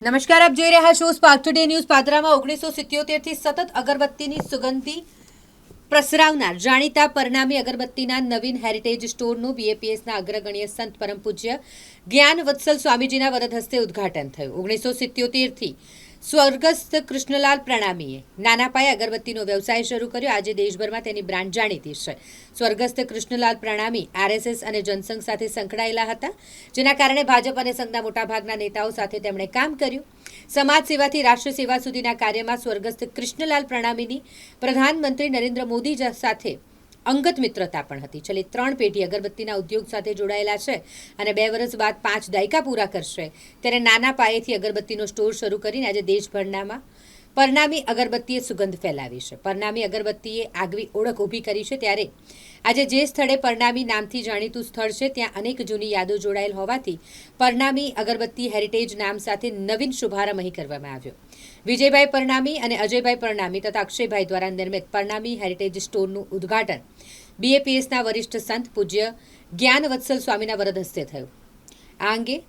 નમસ્કાર, આપ જોઈ રહ્યા છો સ્પાર્ક ટુડે ન્યૂઝ પાદરામાં ઓગણીસો સિત્યોતેરથી સતત અગરબત્તીની સુગંધી પ્રસરાવનાર, જાણીતા પરનામી અગરબત્તીના નવીન હેરિટેજ સ્ટોરનું બીએપીએસના અગ્રગણ્ય સંત પરમ પૂજ્ય જ્ઞાન વત્સલ સ્વામીજીના વરદ હસ્તે ઉદઘાટન થયું. ઓગણીસો સિત્યોતેરથી સ્વર્ગસ્થ કૃષ્ણલાલ પ્રણામીએ નાના પાયે અગરબત્તીનો વ્યવસાય શરૂ કર્યો. આજે દેશભરમાં તેની બ્રાન્ડ જાણીતી છે. સ્વર્ગસ્થ કૃષ્ણલાલ પ્રણામી આરએસએસ અને જનસંઘ સાથે સંકળાયેલા હતા, જેના કારણે ભાજપ અને સંઘના મોટાભાગના નેતાઓ સાથે તેમણે કામ કર્યું. સમાજ સેવાથી રાષ્ટ્ર સેવા સુધીના કાર્યમાં સ્વર્ગસ્થ કૃષ્ણલાલ પ્રણામીની પ્રધાનમંત્રી નરેન્દ્ર મોદી સાથે અંગત મિત્રતા પણ હતી. છેલ્લી ત્રણ પેઢી અગરબત્તીના ઉદ્યોગ સાથે જોડાયેલા છે અને બે વર્ષ બાદ પાંચ દાયકા પૂરા કરશે. ત્યારે નાના પાયેથી અગરબત્તીનો સ્ટોર શરૂ કરીને આજે દેશભરનામાં પરનામી અગરબત્તીએ સુગંધ ફેલાવી છે. પરનામી અગરબત્તીએ આગવી ઓળખ ઊભી કરી છે ત્યારે આજે જે સ્થળે પરનામી નામથી જાણીતું સ્થળ છે, ત્યાં અનેક જૂની યાદો જોડાયેલ હોવાથી પરનામી અગરબત્તી હેરિટેજ નામ સાથે નવીન શુભારંભ અહીં કરવામાં આવ્યો. વિજયભાઈ પરનામી અને અજયભાઈ પરનામી તથા અક્ષયભાઈ દ્વારા નિર્મિત પરનામી હેરિટેજ સ્ટોરનું ઉદ્ઘાટન બીએપીએસના વરિષ્ઠ સંત પૂજ્ય જ્ઞાન વત્સલ સ્વામીના વરદ હસ્તે થયું. આ અંગે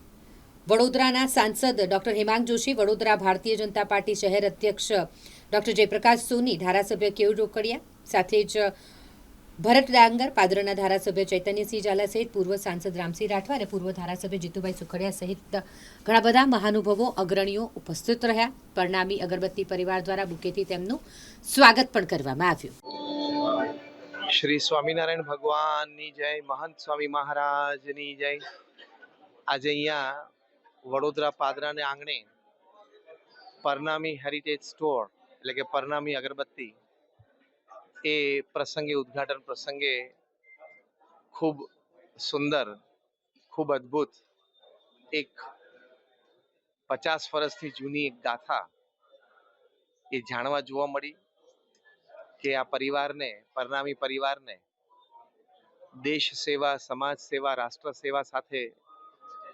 વડોદરાના સાંસદ ડોક્ટર હેમાંગ જોશી, વડોદરા ભારતીય જનતા પાર્ટી શહેર અધ્યક્ષ ડોક્ટર જયપ્રકાશ સોની, ધારાસભ્ય કેવ રોકડિયા, સાથે જ ભરત ડાંગર, પાદરના ધારાસભ્ય ચૈતન્યસિંહ ઝાલા સહિત પૂર્વ સાંસદ રામસિંહ રાઠવા અને પૂર્વ ધારાસભ્ય જીતુભાઈ સુખડિયા સહિત ઘણા બધા મહાનુભાવો, અગ્રણીઓ ઉપસ્થિત રહ્યા. પરણામી અગરબત્તી પરિવાર દ્વારા બુકેથી તેમનું સ્વાગત પણ કરવામાં આવ્યું. શ્રી સ્વામિનારાયણ ભગવાનની જય, મહંત સ્વામી મહારાજની જય. આજે અહીંયા વડોદરા પાદરાને આંગણે પરનામી હેરિટેજ સ્ટોર એટલે કે પરનામી અગરબત્તી એ પ્રસંગે, ઉદ્ઘાટન પ્રસંગે ખૂબ સુંદર, ખૂબ અદ્ભુત એક પચાસ વર્ષથી જૂની એક ગાથા એ જાણવા જોવા મળી કે આ પરિવારને, પરનામી પરિવારને દેશ સેવા, સમાજ સેવા, રાષ્ટ્ર સેવા સાથે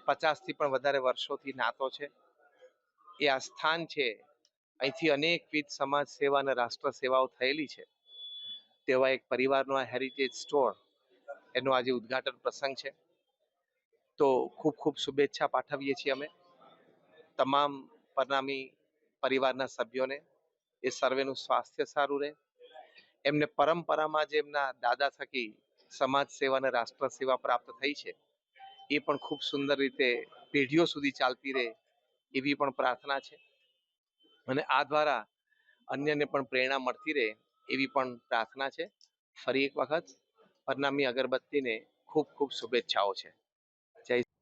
પચાસથી પણ વધારે વર્ષોથી નાતો છે. એ આ સ્થાન છે. અહીંથી અનેકવિધ સમાજ સેવા અને રાષ્ટ્ર સેવાઓ થયેલી છે. તેવા એક પરિવારનો આ હેરિટેજ સ્ટોર એનો આજે ઉદ્ઘાટન પ્રસંગ છે. તો ખૂબ ખૂબ શુભેચ્છા પાઠવીએ છીએ અમે તમામ પરનામી પરિવારના સભ્યોને. એ સર્વેનું સ્વાસ્થ્ય સારું રહે. એમને પરંપરામાં જે એમના દાદા થકી સમાજ સેવા અને રાષ્ટ્ર સેવા પ્રાપ્ત થઈ છે એ પણ ખૂબ સુંદર રીતે પેઢીઓ સુધી ચાલતી રહે એવી પણ પ્રાર્થના છે. અને આ દ્વારા અન્યને પણ પ્રેરણા મળતી રહે એવી પણ પ્રાર્થના છે. ફરી એક વખત પરનામી અગરબત્તીને ખૂબ ખૂબ શુભેચ્છાઓ છે.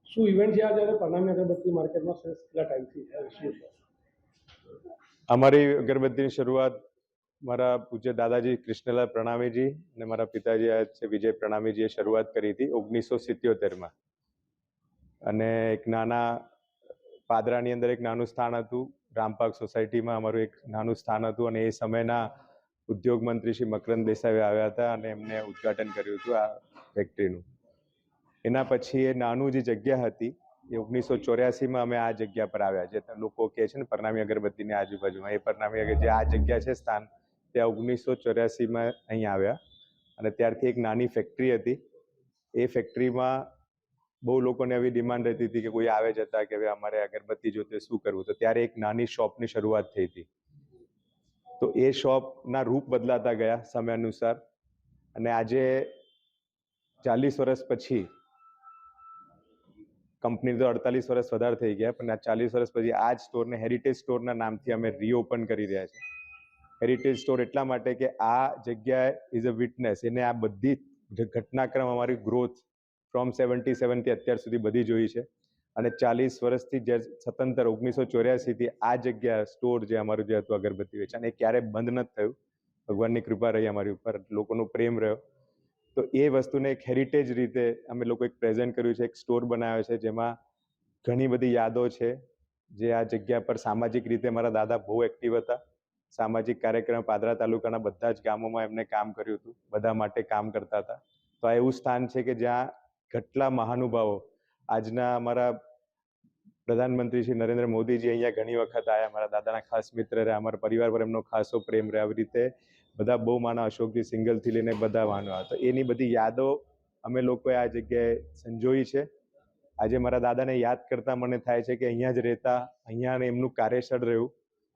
શું ઇવેન્ટ છે આજે પરનામી અગરબત્તી માર્કેટમાં સરસ કેટલા ટાઈમથી અમારી અગરબત્તીની શરૂઆત મારા પૂજ્ય દાદાજી કૃષ્ણલાલ પ્રણામીજી અને મારા પિતાજી છે વિજય પ્રણામીજીએ શરૂઆત કરી હતી ઓગણીસો સિત્યોતેરમાં. અને એક નાના પાદરાની અંદર એક નાનું સ્થાન હતું. રામપાક સોસાયટીમાં અમારું એક નાનું સ્થાન હતું અને એ સમયના ઉદ્યોગ મંત્રી શ્રી મકરંદ દેસાઈ આવ્યા હતા અને એમને ઉદ્ઘાટન કર્યું હતું આ ફેક્ટરીનું એના પછી એ નાનું જે જગ્યા હતી, એ ઓગણીસો ચોર્યાસીમાં અમે આ જગ્યા પર આવ્યા. જે લોકો કહે છે ને પરનામી અગરબત્તીની આજુબાજુમાં, એ પરનામી અગર જે આ જગ્યા છે સ્થાન, ત્યાં ઓગણીસો ચોર્યાસીમાં અહીં આવ્યા. અને ત્યારથી એક નાની ફેક્ટરી હતી. એ ફેક્ટરીમાં બહુ લોકોને આવી ડિમાન્ડ રહેતી હતી કે કોઈ આવે જતા કે હવે અમારે અગરબત્તી જોતે શું કરવું? તો ત્યારે એક નાની શોપની શરૂઆત થઈ હતી. તો એ શોપના રૂપ બદલાતા ગયા સમય અનુસાર અને આજે ચાલીસ વર્ષ પછી કંપની તો અડતાલીસ વર્ષ વધારે થઈ ગયા, પણ આ ચાલીસ વર્ષ પછી આ જ સ્ટોરને હેરિટેજ સ્ટોરના નામથી અમે રીઓપન કરી રહ્યા છીએ. હેરિટેજ સ્ટોર એટલા માટે કે આ જગ્યા ઇઝ અ વિટનેસ એને આ બધી ઘટનાક્રમ અમારી ગ્રોથ ફ્રોમ સેવન્ટી સેવનથી અત્યાર સુધી બધી જોઈ છે. અને ચાલીસ વર્ષથી જે સતંતર ઓગણીસો ચોર્યાસીથી આ જગ્યા સ્ટોર જે અમારું જે હતું અગરબત્તી વેચાણ, એ ક્યારેય બંધ નથી થયું. ભગવાનની કૃપા રહી અમારી ઉપર, લોકોનો પ્રેમ રહ્યો. તો એ વસ્તુને એક હેરિટેજ રીતે અમે લોકો એક પ્રેઝન્ટ કર્યું છે, એક સ્ટોર બનાવ્યો છે, જેમાં ઘણી બધી યાદો છે, જે આ જગ્યા પર સામાજિક રીતે મારા દાદા બહુ એક્ટિવ હતા. સામાજિક કાર્યક્રમ પાદરા તાલુકાના બધા જ ગામોમાં એમને કામ કર્યું હતું, બધા માટે કામ કરતા હતા. તો આ એવું સ્થાન છે કે જ્યાં કેટલા મહાનુભાવો. આજના અમારા પ્રધાનમંત્રી શ્રી નરેન્દ્ર મોદીજી અહીંયા ઘણી વખત આવ્યા મારા દાદાના ખાસ મિત્ર રહ્યા, અમારા પરિવાર પર એમનો ખાસો પ્રેમ રહે આવી રીતે બધા બહુ માના અશોકજી સિંગલથી લઈને બધા માનો તો એની બધી યાદો અમે લોકોએ આ જગ્યાએ સંજોઈ છે. આજે મારા દાદાને યાદ કરતા મને થાય છે કે અહીંયા જ રહેતા, અહીંયા એમનું કાર્યસ્થળ રહ્યું.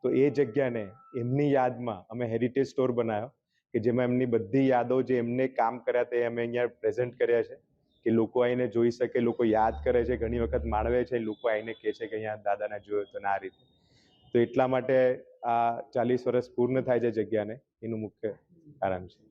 તો એ જગ્યાને, એમની યાદમાં અમે હેરિટેજ સ્ટોર બનાવ્યો કે જેમાં એમની બધી યાદો જે એમને કામ કર્યા તે અમે અહીંયા પ્રેઝન્ટ કર્યા છે. કે લોકો આવીને જોઈ શકે, લોકો યાદ કરે છે, ઘણી વખત માણવે છે, લોકો આવીને કહે છે કે અહીંયા દાદાને જોયો તો ના રીતે. તો એટલા માટે આ ચાલીસ વર્ષ પૂર્ણ થાય છે જગ્યાને, એનું મુખ્ય કારણ છે.